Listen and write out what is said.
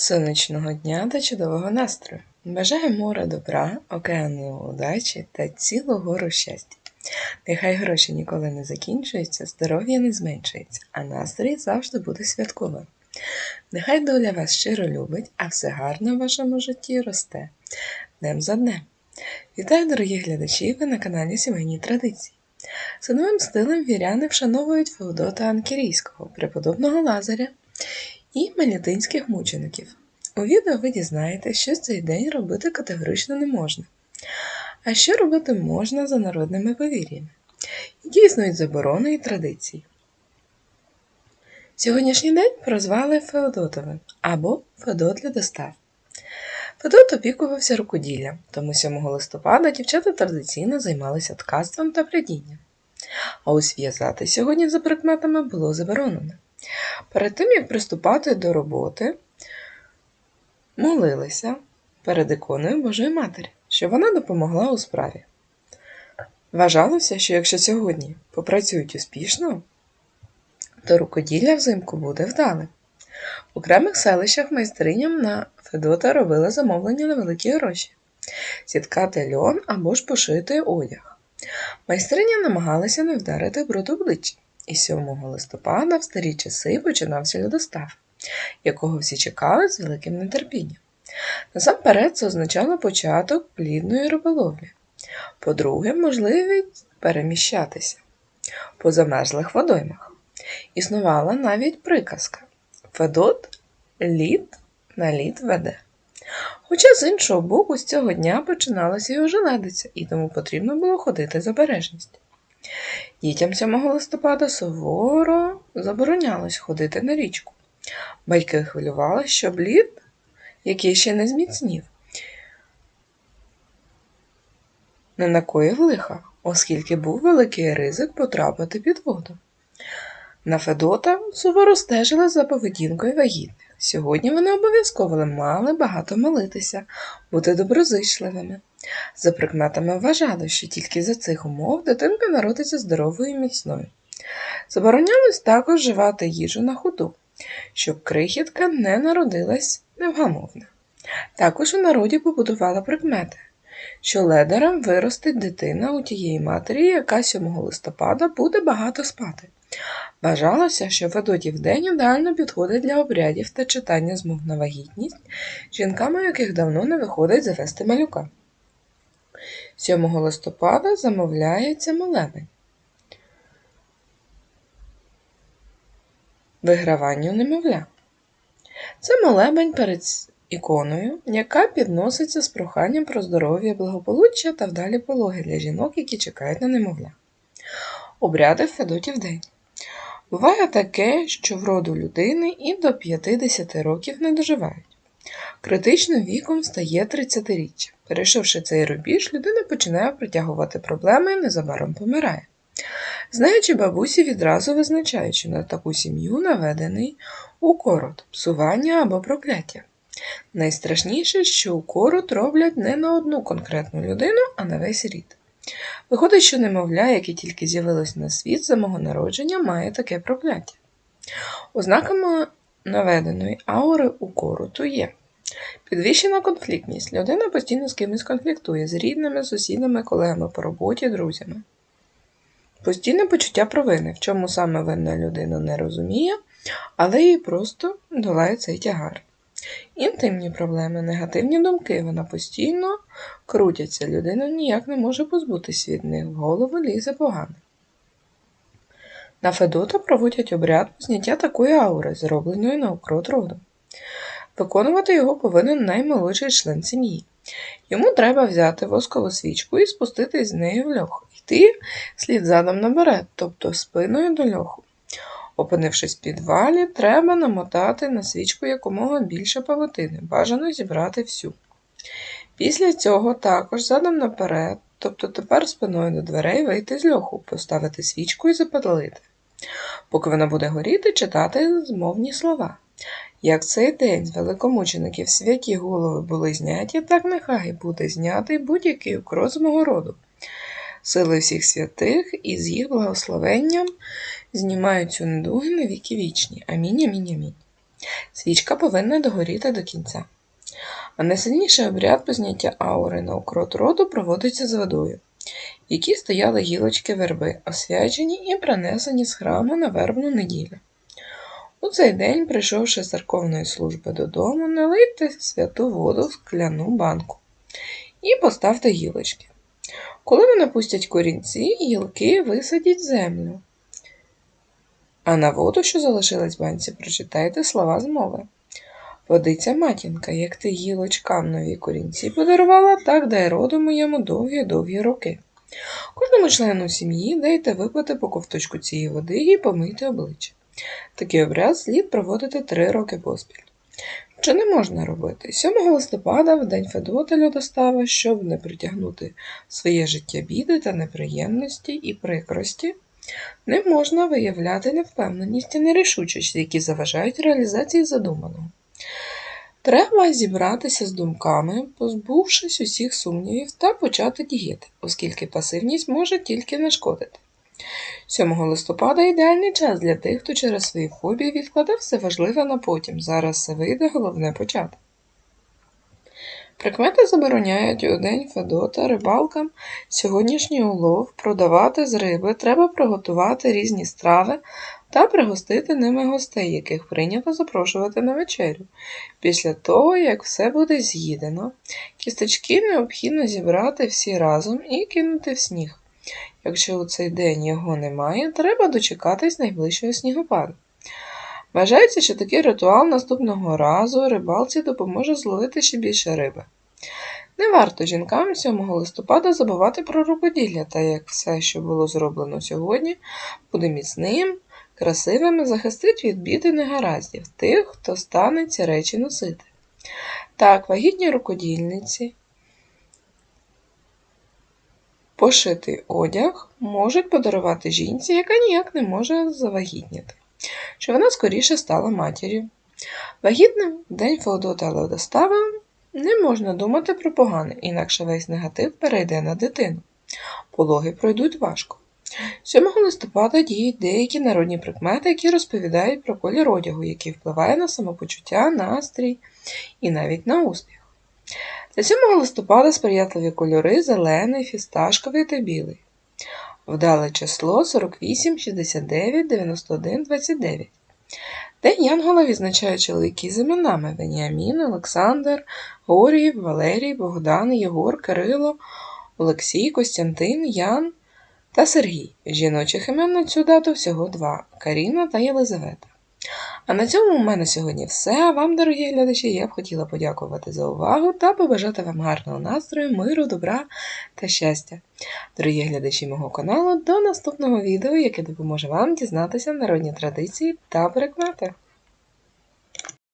Сонячного дня та чудового настрою! Бажаю море добра, океану удачі та цілу гору щастя. Нехай гроші ніколи не закінчуються, здоров'я не зменшується, а настрій завжди буде святковим. Нехай доля вас щиро любить, а все гарне в вашому житті росте днем за днем. Вітаю, дорогі глядачі! Ви на каналі Сімейні Традиції. За новим стилем віряни вшановують Феодота Анкірійського, преподобного Лазаря і мелітинських мучеників. У відео ви дізнаєтесь, що цей день робити категорично не можна. А що робити можна за народними повір'ями, які існують заборони і традиції. Сьогоднішній день прозвали Феодотовим або Федот Льодостав. Федот опікувався рукоділлям, тому 7 листопада дівчата традиційно займалися ткацтвом та прядінням. А ось в'язати сьогодні за прикметами було заборонено. Перед тим, як приступати до роботи, молилися перед іконою Божої Матері, щоб вона допомогла у справі. Вважалося, що якщо сьогодні попрацюють успішно, то рукоділля взимку буде вдалим. В окремих селищах майстриням на Федота робили замовлення на великі гроші сіткати льон або ж пошити одяг. Майстриня намагалися не вдарити бруд обличчя, і 7 листопада в старі часи починався льодостав, якого всі чекали з великим нетерпінням. Насамперед, це означало початок плідної риболовлі. По-друге, можливість переміщатися по замерзлих водоймах. Існувала навіть приказка Федот лід на лід веде. Хоча з іншого боку, з цього дня починалася й ожеледиця, і тому потрібно було ходити з обережністю. Дітям 7 листопада суворо заборонялось ходити на річку. Батьки хвилювали, щоб лід, який ще не зміцнів, не накоїв лиха, оскільки був великий ризик потрапити під воду. На Федота суворо стежили за поведінкою вагітних. Сьогодні вони обов'язково мали багато молитися, бути доброзичливими. За прикметами вважали, що тільки за цих умов дитинка народиться здоровою і міцною. Заборонялось також вживати їжу на ходу, щоб крихітка не народилась невгамовна. Також у народі побудували прикмети, що ледарем виростить дитина у тієї матері, яка 7 листопада буде багато спати. Вважалося, що Федотів день ідеально підходить для обрядів та читання змов на вагітність, жінками яких давно не виходить завести малюка. 7 листопада замовляється молебень. Виграванню немовля. Це молебень перед іконою, яка підноситься з проханням про здоров'я, благополуччя та вдалі пологи для жінок, які чекають на немовля. Обряди в Федотів день. Буває таке, що в роду людини і до 50 років не доживають. Критичним віком стає 30-річчя. Перейшовши цей рубіж, людина починає притягувати проблеми і незабаром помирає. Знаючи бабусі, відразу визначають, що на таку сім'ю наведений укорот, псування або прокляття. Найстрашніше, що укорот роблять не на одну конкретну людину, а на весь рід. Виходить, що немовля, яке тільки з'явилось на світ за мого народження, має таке прокляття. Ознаками наведеної аури укороту є підвищена конфліктність. Людина постійно з кимось конфліктує з рідними, сусідами, колегами по роботі, друзями. Постійне почуття провини, в чому саме винна людина не розуміє, але їй просто долає цей тягар. Інтимні проблеми, негативні думки, вона постійно крутяться, людина ніяк не може позбутися від них, в голову лізе погано. На Федота проводять обряд зняття такої аури, зробленої на укрот роду. Виконувати його повинен наймолодший член сім'ї. Йому треба взяти воскову свічку і спустити з нею в льох, йти слід задом наперед, тобто спиною до льоху. Опинившись в підвалі, треба намотати на свічку якомога більше павутини, бажано зібрати всю. Після цього також задом наперед, тобто тепер спиною до дверей вийти з льоху, поставити свічку і запалити. Поки вона буде горіти, читати змовні слова. Як цей день з великомучеників святі голови були зняті, так нехай буде знятий будь-який укрот з мого роду. Сили всіх святих і з їх благословенням знімають цю недуги на віки вічні. Амінь, амінь, амінь. Свічка повинна догоріти до кінця. А найсильніший обряд по зняття аури на укрот роду проводиться з водою, в якій стояли гілочки верби, освячені і принесені з храму на вербну неділю. У цей день, прийшовши з церковної служби додому, налийте святу воду в скляну банку і поставте гілочки. Коли вони пустять корінці, гілки висадіть землю. А на воду, що залишилась в банці, прочитайте слова змови. Водиця матінка, як ти гілочкам нові корінці подарувала, так дай роду моєму довгі-довгі роки. Кожному члену сім'ї дайте випити по ковточку цієї води і помийте обличчя. Такий обряд слід проводити три роки поспіль. Що не можна робити? 7 листопада, в день Федота льодостава, щоб не притягнути своє життя біди та неприємності і прикрості, не можна виявляти невпевненість і нерішучість, які заважають реалізації задуманого. Треба зібратися з думками, позбувшись усіх сумнівів, та почати діяти, оскільки пасивність може тільки нашкодити. 7 листопада ідеальний час для тих, хто через свої фобії відкладав все важливе на потім. Зараз все вийде, головне почати. Прикмети забороняють у день Федота рибалкам сьогоднішній улов, продавати з риби, треба приготувати різні страви та пригостити ними гостей, яких прийнято запрошувати на вечерю. Після того, як все буде з'їдено, кісточки необхідно зібрати всі разом і кинути в сніг. Якщо у цей день його немає, треба дочекатись найближчого снігопаду. Вважається, що такий ритуал наступного разу рибалці допоможе зловити ще більше риби. Не варто жінкам 7 листопада забувати про рукоділля, та як все, що було зроблено сьогодні, буде міцним, красивим і захистить від бід і негараздів тих, хто стане ці речі носити. Так, вагітні рукодільниці Пошитий одяг можуть подарувати жінці, яка ніяк не може завагітніти, що вона скоріше стала матір'ю. Вагітним день Феодота Леодостава не можна думати про погане, інакше весь негатив перейде на дитину. Пологи пройдуть важко. 7 листопада діють деякі народні прикмети, які розповідають про колір одягу, який впливає на самопочуття, настрій і навіть на успіх. Для 7 листопада сприятливі кольори зелений, фісташковий та білий. Вдале число 48, 69, 91, 29. День Янгола відзначають чоловіки з іменами Веніамін, Олександр, Горій, Валерій, Богдан, Єгор, Кирило, Олексій, Костянтин, Ян та Сергій. Жіночих імен на цю дату всього два Каріна та Єлизавета. А на цьому у мене сьогодні все. Вам, дорогі глядачі, я б хотіла подякувати за увагу та побажати вам гарного настрою, миру, добра та щастя. Дорогі глядачі мого каналу, до наступного відео, яке допоможе вам дізнатися народні традиції та прикмети.